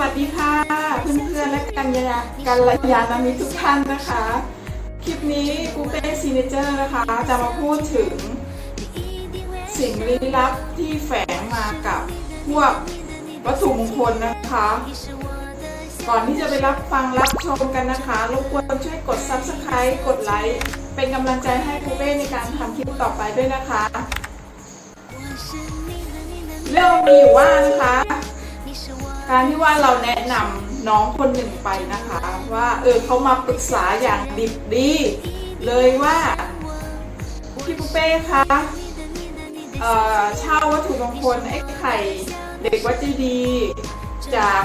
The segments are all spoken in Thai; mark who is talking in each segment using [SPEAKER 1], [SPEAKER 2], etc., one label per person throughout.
[SPEAKER 1] วัสดีค่ะเพื่อนๆและกัญญากัลยาณมิตรทุกท่านนะคะ คลิปนี้กูเป้ซีเนเจอร์นะคะจะมาพูดถึง สิ่งลี้ลับที่แฝงมากับพวกวัตถุมงคลนะคะ ก่อนที่จะไปรับฟังรับชมกันนะคะรบกวนช่วยกด subscribe กดไลค์เป็นกำลังใจให้กูเป้ในการทำคลิปต่อไปด้วยนะคะ เรื่องมีอยู่ว่านะคะ การที่ว่าเราแนะนำน้องคนหนึ่งไปนะคะ ว่าเออเขามาปรึกษาอย่างดิบดีเลยว่าพี่ปุเป้คะเอ่อเช่าวัตถุมงคลไอ้ไข่เด็กวัดเจดีจาก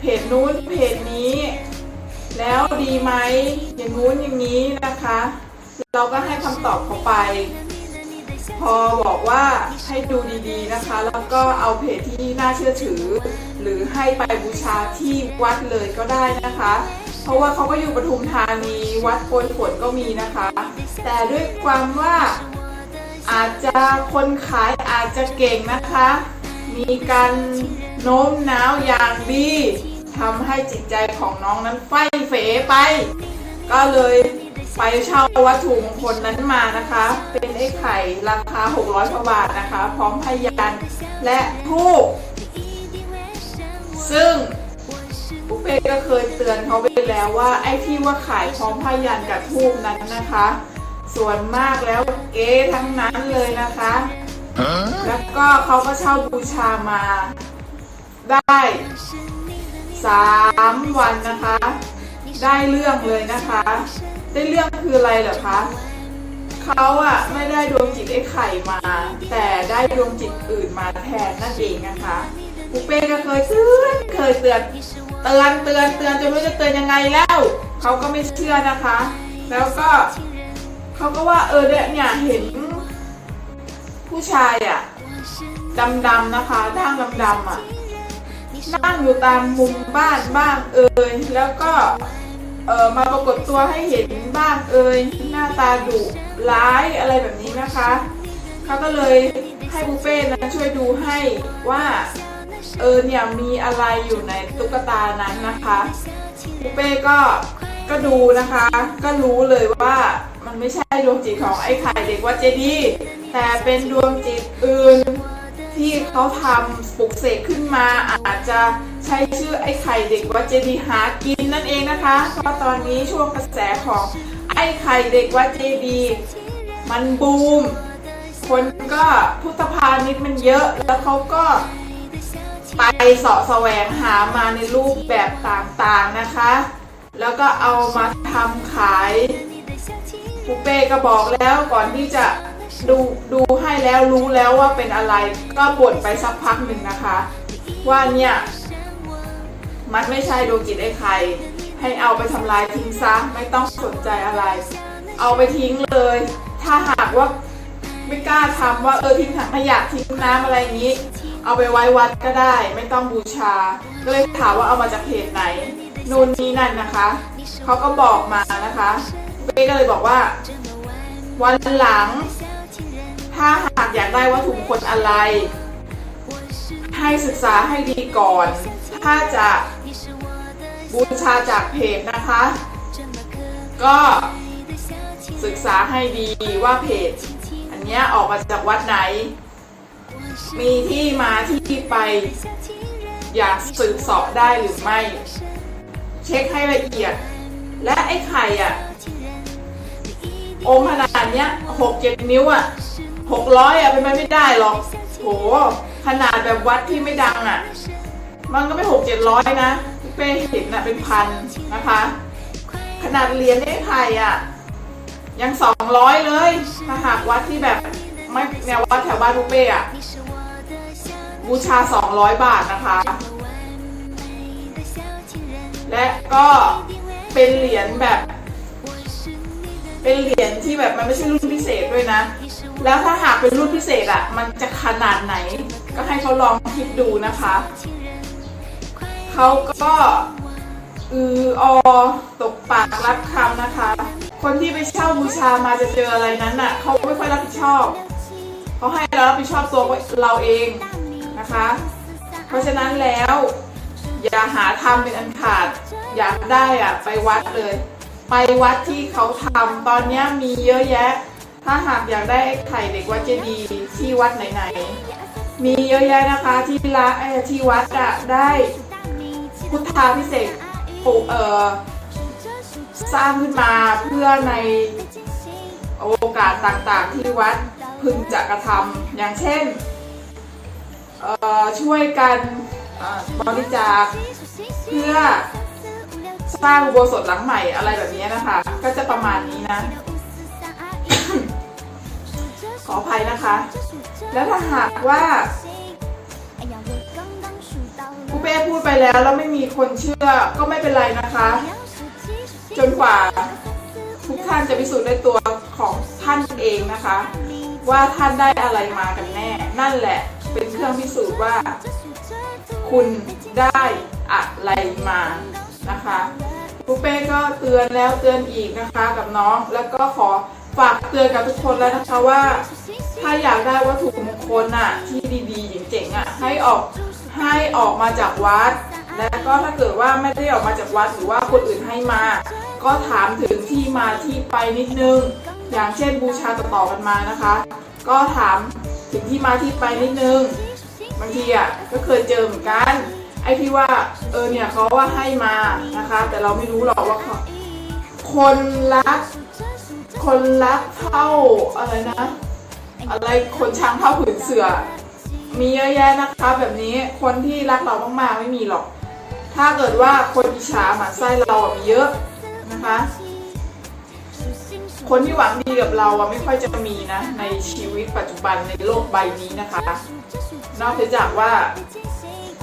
[SPEAKER 1] เพจนู้นเพจนี้ แล้วดีไหมอย่างนู้นอย่างนี้นะคะ เราก็ให้คำตอบเขาไป พอบอกว่าให้ดูดีๆนะคะ แล้วก็เอาเพจที่น่าเชื่อถือ หรือให้ไปบูชาที่วัดเลยก็ได้นะคะ เพราะว่าเขาก็อยู่ปทุมธานีวัดโพยฝนก็มีนะคะ แต่ด้วยความว่าอาจจะคนขายอาจจะเก่งนะคะ มีการโน้มน้าวอย่างดีทำให้จิตใจของน้องนั้นไฟเฟไป ก็เลย ไปเช่าวัตถุมงคลนั้นมานะคะ เป็นไอ้ไข่ราคา 600กว่าบาทนะคะ พร้อมพยานและทูบซึ่งปุ๊เป้ก็เคยเตือนเขาไปแล้วว่าไอ้ที่ว่าขายพร้อมพยานกับทูบนั้นนะคะ ส่วนมากแล้วเก๊ทั้งนั้นเลยนะคะ แล้วก็เขาก็เช่าบูชามาได้สามวันนะคะ ได้เรื่องเลยนะคะ ได้เรื่องคืออะไรเหรอคะเขาอะไม่ได้ดวงจิตไอ้ไข่มา แต่ได้ดวงจิตอื่นมาแทนนั่นเองนะคะปุเป้ก็เคยเตือนเคยเตือนเตือนเตือนเตือนจนไม่รู้จะเตือนยังไงแล้วเขาก็ไม่เชื่อนะคะ แล้วก็เขาก็ว่าเออเนี่ยเห็น ผู้ชายอะดำๆนะคะด่างดำๆอะนั่งอยู่ตามมุมบ้านบ้างเอ่ยแล้วก็ เออมาปรากฏตัวให้เห็นบ้างเอ่ยหน้าตาดุร้ายอะไรแบบนี้นะคะเขาก็เลยให้บุฟเฟ่ต์นะช่วยดูให้ว่าเออเนี่ยมีอะไรอยู่ในตุ๊กตานั้นนะคะบุฟเป้ก็ก็ดูนะคะ ก็รู้เลยว่ามันไม่ใช่ดวงจิตของไอ้ไข่เด็กวัดเจดีย์แต่เป็นดวงจิตอื่นที่เขาทำปลุกเสกขึ้นมาอาจจะ ใช้ชื่อไอ้ไข่เด็กวัดเจดีหากินนั่นเองนะคะเพราะตอนนี้ช่วงกระแสของไอ้ไข่เด็กวัดเจดีมันบูม คนก็พุทธพาณิชย์มันเยอะแล้วเขาก็ไปเสาะแสวงหามาในรูปแบบต่างๆนะคะ แล้วก็เอามาทำขายปุเป้ก็บอกแล้วก่อนที่จะดูดูให้แล้วรู้แล้วว่าเป็นอะไร ก็บ่นไปสักพักหนึ่งนะคะ ว่าเนี่ย มันไม่ใช่ดวงจิตไอ้ใคร ให้เอาไปทำลายทิ้งซะไม่ต้องสนใจอะไร เอาไปทิ้งเลย ถ้าหากว่าไม่กล้าทำว่าเออทิ้งถังขยะทิ้งน้ำอะไรอย่างนี้ เอาไปไว้วัดก็ได้ ไม่ต้องบูชา ก็เลยถามว่าเอามาจากเพจไหนนู่นนี่นั่นนะคะเขาก็บอกมานะคะเป้ก็เลยบอกว่า วันหลัง ถ้าหากอยากได้วัตถุมงคลอะไร ให้ศึกษาให้ดีก่อน ถ้าจะ บูชาจากเพจนะคะ ก็ศึกษาให้ดีว่าเพจ อันนี้ออกมาจากวัดไหน มีที่มาที่ไป อยากสืบเสอบได้หรือไม่ เช็คให้ละเอียด และไอ้ไข่อะองค์ขนาดเนี้ยหกเจ็ดนิ้วอะหกร้อยอะเป็นไปไม่ได้หรอกโหขนาดแบบวัดที่ไม่ดังอะมันก็ไม่หกเจ็ดร้อยนะ เป้เห็นอะเป็นพันนะคะ ขนาดเหรียญไอ้ไข่อะยังสองร้อยเลยถ้าหากวัดที่แบบไม่แนววัดแถวบ้านบุฟเป้อะบูชา 200 บาทนะคะ และก็เป็นเหรียญแบบ เป็นเหรียญที่แบบมันไม่ใช่รุ่นพิเศษด้วยนะ แล้วถ้าหากเป็นรุ่นพิเศษอะมันจะขนาดไหน ก็ให้เขาลองคิดดูนะคะ เขาก็อืออตกปากรับคำนะคะ คนที่ไปเช่าบูชามาจะเจออะไรนั้นน่ะเขาไม่ค่อยรับผิดชอบเขาให้เรารับผิดชอบตัวเราเองนะคะ เพราะฉะนั้นแล้ว อย่าหาทำเป็นอันขาด อยากได้อะไปวัดเลย ไปวัดที่เขาทำตอนนี้มีเยอะแยะ ถ้าหากอยากได้ไข่เด็กวัดเจดีที่วัดไหนๆมีเยอะแยะนะคะที่ละที่วัดอะได้ พุทธาพิเศษปลูกเอ่อสร้างขึ้นมาเพื่อในโอกาสต่างๆที่วัดพึงจะกระทำอย่างเช่นเออช่วยกันบริจาคเพื่อสร้างอุโบสถหลังใหม่อะไรแบบนี้นะคะ ก็จะประมาณนี้นะ ขออภัยนะคะ แล้วถ้าหากว่า เป้พูดไปแล้วแล้วไม่มีคนเชื่อก็ไม่เป็นไรนะคะ จนกว่าทุกท่านจะพิสูจน์ในตัวของท่านเองนะคะ ว่าท่านได้อะไรมากันแน่ นั่นแหละเป็นเครื่องพิสูจน์ว่า คุณได้อะไรมานะคะปูเป้ก็เตือนแล้วเตือนอีกนะคะกับน้องแล้วก็ขอฝากเตือนกับทุกคนแล้วนะคะว่า ถ้าอยากได้วัตถุมงคลน่ะที่ดีๆเจ๋งๆอะให้ออก ให้ออกมาจากวัด และก็ถ้าเกิดว่าไม่ได้ออกมาจากวัดหรือว่าคนอื่นให้มา ก็ถามถึงที่มาที่ไปนิดนึง อย่างเช่นบูชาต่อๆกันมานะคะ ก็ถามถึงที่มาที่ไปนิดนึงบางทีอะก็เคยเจอเหมือนกันไอ้ที่ว่าเออเนี่ยเขาว่าให้มานะคะ แต่เราไม่รู้หรอกว่าเขาคนรัก คนรักเท่าอะไรนะ อะไรคนช้างเท่าผืนเสือ มีเยอะแยะนะคะแบบนี้คนที่รักเรามากๆไม่มีหรอก ถ้าเกิดว่าคนอิจฉาหมั่นไส้เราอะมีเยอะนะคะ คนที่หวังดีกับเราอะไม่ค่อยจะมีนะ ในชีวิตปัจจุบันในโลกใบนี้นะคะ นอกจากว่า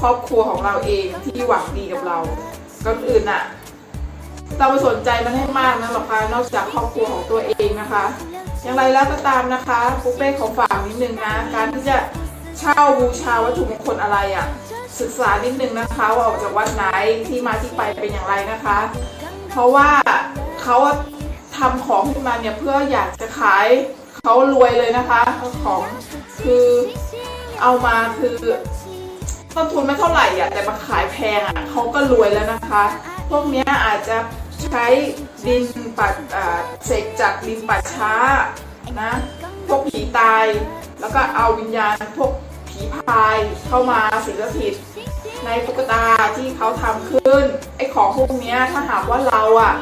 [SPEAKER 1] ครอบครัวของเราเองที่หวังดีกับเราคนอื่นอะเราไปสนใจมันให้มากนะหรอกคะนอกจากครอบครัวของตัวเองนะคะ อย่างไรแล้วก็ตามนะคะปุ๊กเป้ขอฝากนิดนึงนะการที่จะ เช่าบูชาวัตถุมงคลอะไรอะ่ะ ศึกษานิดนึงนะคะ ว่าออกจากวัดไหนที่มาที่ไปเป็นอย่างไรนะคะ เพราะว่าเขาอะทำของขึ้นมาเนี่ยเพื่ออยากจะขายเขารวยเลยนะคะของคือเอามาคือต้นทุนไม่เท่าไหร่อะแต่มาขายแพงอะเขาก็รวยแล้วนะคะ พวกนี้อาจจะใช้ดินปัดเสกจากดินปัดช้านะพวกผีตาย แล้วก็เอาวิญญาณพวกผีพายเข้ามาสิงสถิตในตุ๊กตาที่เขาทำขึ้นไอ้ของพวกนี้ถ้าหากว่าเราอะ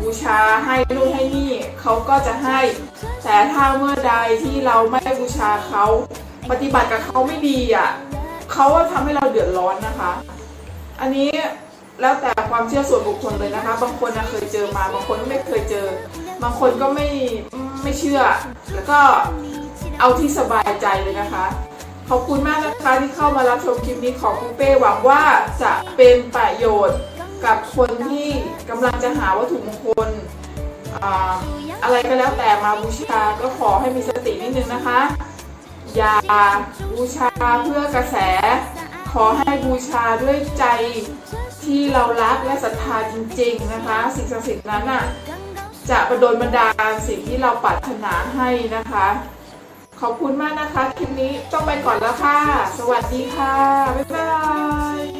[SPEAKER 1] บูชาให้นู่นให้นี่เขาก็จะให้ แต่ถ้าเมื่อใดที่เราไม่บูชาเขาปฏิบัติกับเขาไม่ดีอะเขาก็ทำให้เราเดือดร้อนนะคะ อันนี้แล้วแต่ความเชื่อส่วนบุคคลเลยนะคะ บางคนเคยเจอมา บางคนไม่เคยเจอ บางคนก็ไม่ไม่เชื่อ แล้วก็ เอาที่สบายใจเลยนะคะ ขอบคุณมากนะคะที่เข้ามารับชมคลิปนี้ของปูเป้หวังว่าจะเป็นประโยชน์กับคนที่กำลังจะหาวัตถุมงคลอะไรก็แล้วแต่มาบูชาก็ขอให้มีสตินิดนึงนะคะ อย่าบูชาเพื่อกระแส ขอให้บูชาด้วยใจที่เรารักและศรัทธาจริง ๆนะคะ สิ่งศักดิ์สิทธิ์นั้นน่ะจะประดลบันดาลสิ่งที่เราปรารถนาให้นะคะ ขอบคุณมากนะคะ คลิปนี้ต้องไปก่อนแล้วค่ะ สวัสดีค่ะ บ๊ายบาย